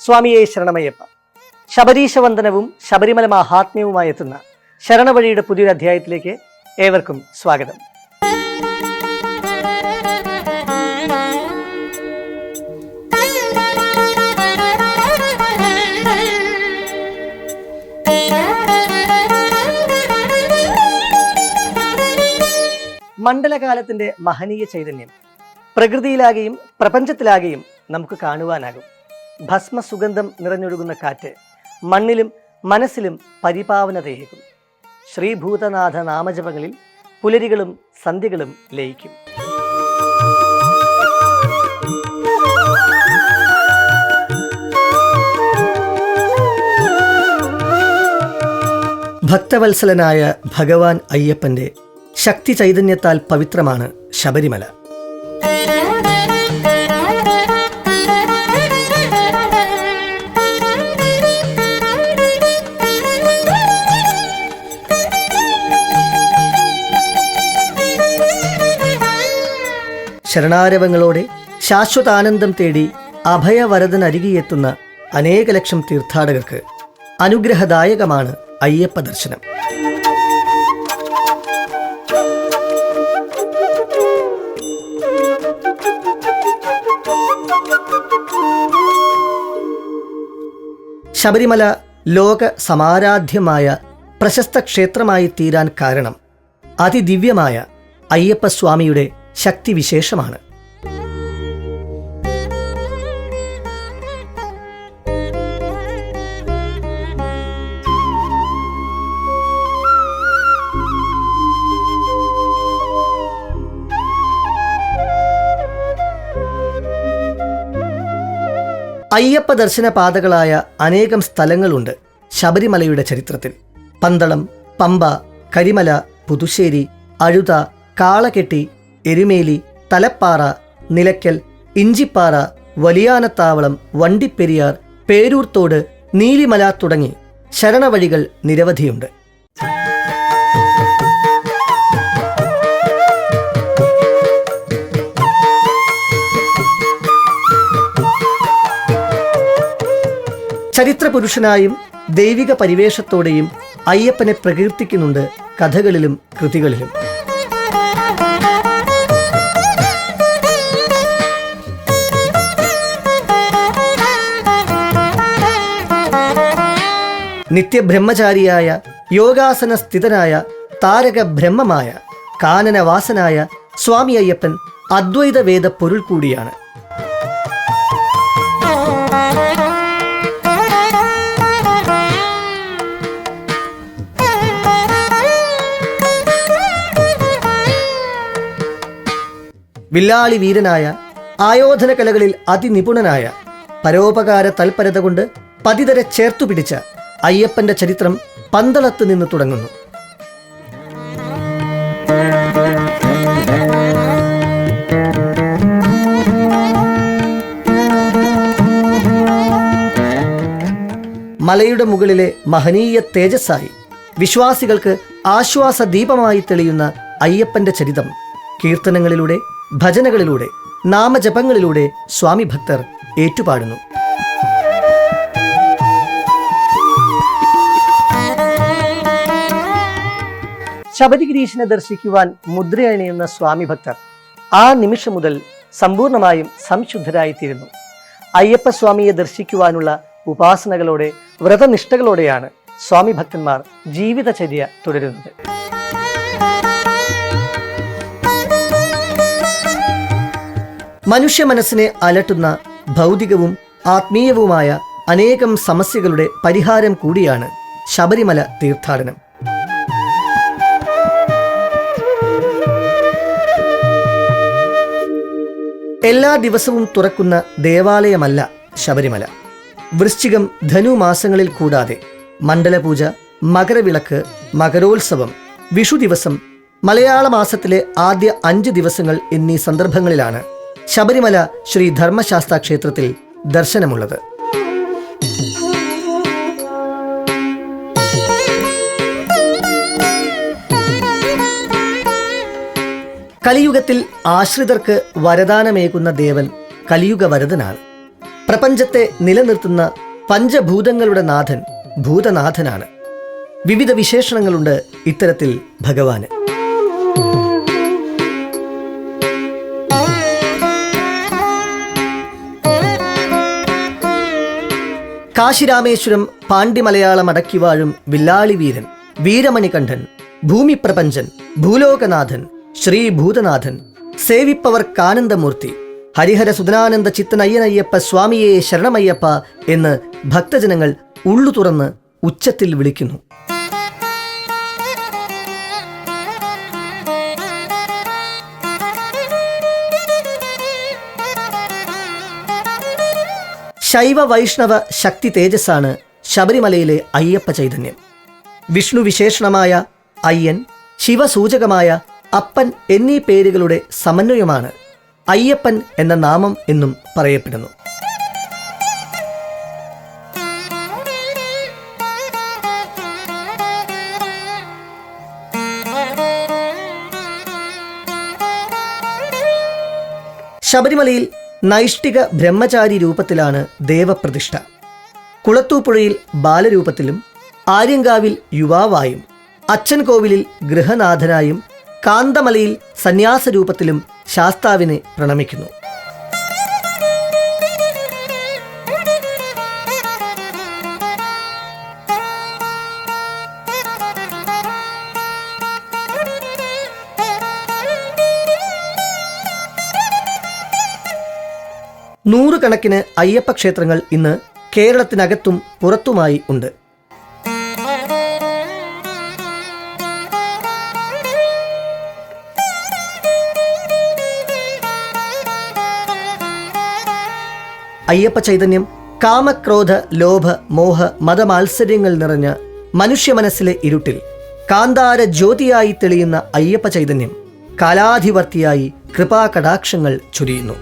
സ്വാമിയേ. ശരണമയ്യപ്പ. ശബരീശ വന്ദനവും ശബരിമല മഹാത്മ്യവുമായി എത്തുന്ന ശരണവഴിയുടെ പുതിയൊരു അധ്യായത്തിലേക്ക് ഏവർക്കും സ്വാഗതം. മണ്ഡലകാലത്തിന്റെ മഹനീയ ചൈതന്യം പ്രകൃതിയിലാകെയും പ്രപഞ്ചത്തിലാകെയും നമുക്ക് കാണുവാനാകും. ഭസ്മസുഗന്ധം നിറഞ്ഞൊഴുകുന്ന കാറ്റ് മണ്ണിലും മനസ്സിലും പരിപാവനതയേകും ശ്രീഭൂതനാഥ നാമജപങ്ങളിൽ പുലരികളും സന്ധ്യകളും ലയിക്കും. ഭക്തവത്സലനായ ഭഗവാൻ അയ്യപ്പന്റെ ശക്തി ചൈതന്യത്താൽ പവിത്രമാണ് ശബരിമല. ശരണാരവങ്ങളോടെ ശാശ്വതാനന്ദം തേടി അഭയവരദനരികിയെത്തുന്ന അനേക ലക്ഷം തീർത്ഥാടകർക്ക് അനുഗ്രഹദായകമാണ് അയ്യപ്പ ദർശനം ശബരിമല ലോക സമാരാധ്യമായ പ്രശസ്ത ക്ഷേത്രമായി തീരാൻ കാരണം അതിദിവ്യമായ അയ്യപ്പസ്വാമിയുടെ ശക്തിവിശേഷമാണ്. അയ്യപ്പ ദർശന പാതകളായ അനേകം സ്ഥലങ്ങളുണ്ട് ശബരിമലയുടെ ചരിത്രത്തിൽ. പന്തളം പമ്പ കരിമല പുതുശ്ശേരി അഴുത കാളകെട്ടി എരുമേലി തലപ്പാറ നിലയ്ക്കൽ ഇഞ്ചിപ്പാറ വലിയാനത്താവളം വണ്ടിപ്പെരിയാർ പേരൂർത്തോട് നീലിമല തുടങ്ങി ശരണവഴികൾ നിരവധിയുണ്ട്. ചരിത്രപുരുഷനായും ദൈവിക പരിവേഷത്തോടെയും അയ്യപ്പനെ പ്രകീർത്തിക്കുന്നുണ്ട് കഥകളിലും കൃതികളിലും. നിത്യബ്രഹ്മചാരിയായ യോഗാസന സ്ഥിതനായ താരക ബ്രഹ്മമായ കാനനവാസനായ സ്വാമി അയ്യപ്പൻ അദ്വൈത വേദ പൊരുൾ കൂടിയാണ്. വില്ലാളി വീരനായ ആയോധന കലകളിൽ അതിനിപുണനായ പരോപകാര തൽപരത കൊണ്ട് പതിതരെ ചേർത്തു പിടിച്ച അയ്യപ്പന്റെ ചരിത്രം പന്തളത്ത് നിന്ന് തുടങ്ങുന്നു. മലയുടെ മുകളിലെ മഹനീയ തേജസ്സായി വിശ്വാസികൾക്ക് ആശ്വാസ ദീപമായി തെളിയുന്ന അയ്യപ്പന്റെ ചരിതം കീർത്തനങ്ങളിലൂടെ ഭജനകളിലൂടെ നാമജപങ്ങളിലൂടെ സ്വാമി ഭക്തർ ഏറ്റുപാടുന്നു. ശബരിഗിരീശനെ ദർശിക്കുവാൻ മുദ്രയണിയുന്ന സ്വാമി ഭക്തർ ആ നിമിഷം മുതൽ സമ്പൂർണമായും സംശുദ്ധരായിത്തീരുന്നു. അയ്യപ്പസ്വാമിയെ ദർശിക്കുവാനുള്ള ഉപാസനകളോടെ വ്രതനിഷ്ഠകളോടെയാണ് സ്വാമി ഭക്തന്മാർ ജീവിതചര്യ തുടരുന്നത്. മനുഷ്യ മനസ്സിനെ അലട്ടുന്ന ഭൗതികവും ആത്മീയവുമായ അനേകം സമസ്യകളുടെ പരിഹാരം കൂടിയാണ് ശബരിമല തീർത്ഥാടനം. എല്ലാ ദിവസവും തുറക്കുന്ന ദേവാലയമല്ല ശബരിമല. വൃശ്ചികം ധനു മാസങ്ങളിൽ കൂടാതെ മണ്ഡലപൂജ മകരവിളക്ക് മകരോത്സവം വിഷു ദിവസം മലയാള മാസത്തിലെ ആദ്യ അഞ്ച് ദിവസങ്ങൾ എന്നീ സന്ദർഭങ്ങളിലാണ് ശബരിമല ശ്രീ ധർമ്മശാസ്ത്ര ക്ഷേത്രത്തിൽ ദർശനമുള്ളത്. കലിയുഗത്തിൽ ആശ്രിതർക്ക് വരദാനമേകുന്ന ദേവൻ കലിയുഗ വരദനാണ് പ്രപഞ്ചത്തെ നിലനിർത്തുന്ന പഞ്ചഭൂതങ്ങളുടെ നാഥൻ ഭൂതനാഥനാണ്. വിവിധ വിശേഷണങ്ങളുണ്ട് ഇത്തരത്തിൽ ഭഗവാന്. കാശിരാമേശ്വരം പാണ്ഡിമലയാളം അടക്കിവാഴും വില്ലാളി വീരൻ വീരമണികണ്ഠൻ ഭൂമിപ്രപഞ്ചൻ ഭൂലോകനാഥൻ ശ്രീഭൂതനാഥൻ സേവിപ്പവർക്കാനന്ദമൂർത്തി ഹരിഹര സുധനാനന്ദ ചിത്തനയ്യനയ്യപ്പ സ്വാമിയെ ശരണമയ്യപ്പ എന്ന് ഭക്തജനങ്ങൾ ഉള്ളു തുറന്ന് ഉച്ചത്തിൽ വിളിക്കുന്നു. ശൈവ വൈഷ്ണവ ശക്തി തേജസ്സാണ് ശബരിമലയിലെ അയ്യപ്പ ചൈതന്യം. വിഷ്ണു വിശേഷണമായ അയ്യൻ ശിവസൂചകമായ അപ്പൻ എന്നീ പേരുകളുടെ സമന്വയമാണ് അയ്യപ്പൻ എന്ന നാമം എന്നും പറയപ്പെടുന്നു. ശബരിമലയിൽ നൈഷ്ഠിക ബ്രഹ്മചാരി രൂപത്തിലാണ് ദേവപ്രതിഷ്ഠ. കുളത്തൂപ്പുഴയിൽ ബാലരൂപത്തിലും ആര്യങ്കാവിൽ യുവാവായും അച്ഛൻകോവിലിൽ ഗൃഹനാഥനായും കാന്തമലയിൽ സന്യാസരൂപത്തിലും ശാസ്താവിനെ പ്രണമിക്കുന്നു. നൂറുകണക്കിന് അയ്യപ്പ ക്ഷേത്രങ്ങൾ ഇന്ന് കേരളത്തിനകത്തും പുറത്തുമായി ഉണ്ട്. അയ്യപ്പ ചൈതന്യം കാമക്രോധ ലോഭ മോഹ മതമാത്സര്യങ്ങൾ നിറഞ്ഞ മനുഷ്യ മനസ്സിലെ ഇരുട്ടിൽ കാന്താര ജ്യോതിയായി തെളിയുന്ന അയ്യപ്പ ചൈതന്യം കാലാധിവർത്തിയായി കൃപാകടാക്ഷങ്ങൾ ചൊരിയുന്നു.